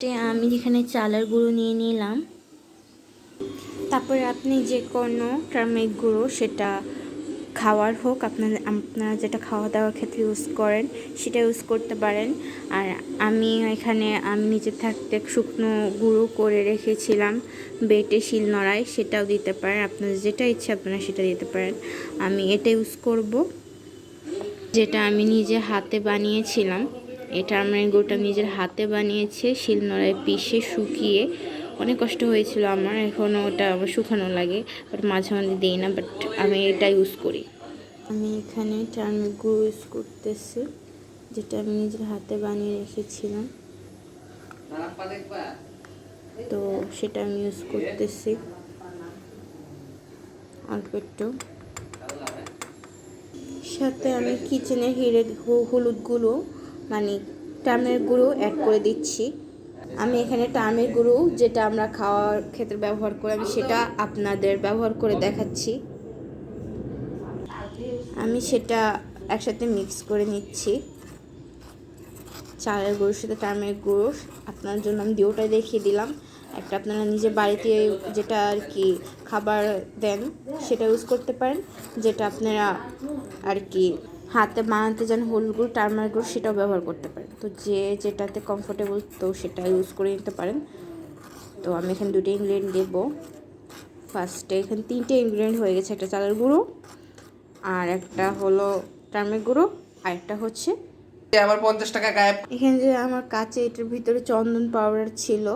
আমি এখানে চালের গুঁড়ো নিয়ে নিলাম। তারপরে আপনি যে কোনো টার্মেরিক গুঁড়ো সেটা খাওয়ার হোক, আপনার, আপনারা যেটা খাওয়া দাওয়ার ক্ষেত্রে ইউজ করেন, সেটা ইউজ করতে পারেন। আর আমি এখানে, আমি নিজে থাকতে শুকনো গুঁড়ো করে রেখেছিলাম বেটে শিল নড়াই সেটাও দিতে পারেন। আপনাদের যেটা ইচ্ছে আপনারা সেটা দিতে পারেন। আমি এটা ইউজ করব, যেটা আমি নিজে হাতে বানিয়েছিলাম। এটা আমার গোটা নিজের হাতে বানিয়েছে শিলনোড়ায় পিষে শুকিয়ে। অনেক কষ্ট হয়েছিল আমার এখনও ওটা আমার শুকানো লাগে বাট মাঝে মাঝে দিই না বাট আমি এটা ইউজ করি। আমি এখানে টার্মিক গুঁড়ো ইউজ করতেছি, যেটা আমি নিজের হাতে বানিয়ে রেখেছিলাম। তো সেটা আমি ইউজ করতেছি। অল্প একটু। সাথে আমি কিচেনের হিরে হু- হলুদ গুঁড়ো মানে টামের গুঁড়ো অ্যাড করে দিচ্ছি। আমি এখানে টামের গুঁড়ো যেটা আমরা খাওয়ার ক্ষেত্রে ব্যবহার করি, আমি সেটা আপনাদের ব্যবহার করে দেখাচ্ছি। আমি সেটা একসাথে মিক্স করে নিচ্ছি। চালের গুঁড়োর সাথে টামের গুঁড়ো, আপনার জন্য আমি দুটোটাই দেখিয়ে দিলাম। একটা আপনারা নিজের বাড়িতে যেটা আর কি খাবার দেন, সেটা ইউজ করতে পারেন। যেটা আপনারা আর কি হাতে বানাতে যান হলুদ গুঁড়ো টার্মার গুঁড়ো সেটাও ব্যবহার করতে পারেন। তো যে যেটাতে কমফোর্টেবল তো সেটা ইউজ করে নিতে পারেন। তো আমি এখানে দুটো ইনগ্রিডিয়েন্ট দেবো। ফার্স্টে এখানে তিনটে ইনগ্রিডিয়েন্ট হয়ে গেছে একটা চালের গুঁড়ো আর একটা হলো টার্মের গুঁড়ো আর একটা হচ্ছে আমার পঞ্চাশ টাকা গায়েব। এখানে যে আমার কাছে এটার ভিতরে চন্দন পাউডার ছিল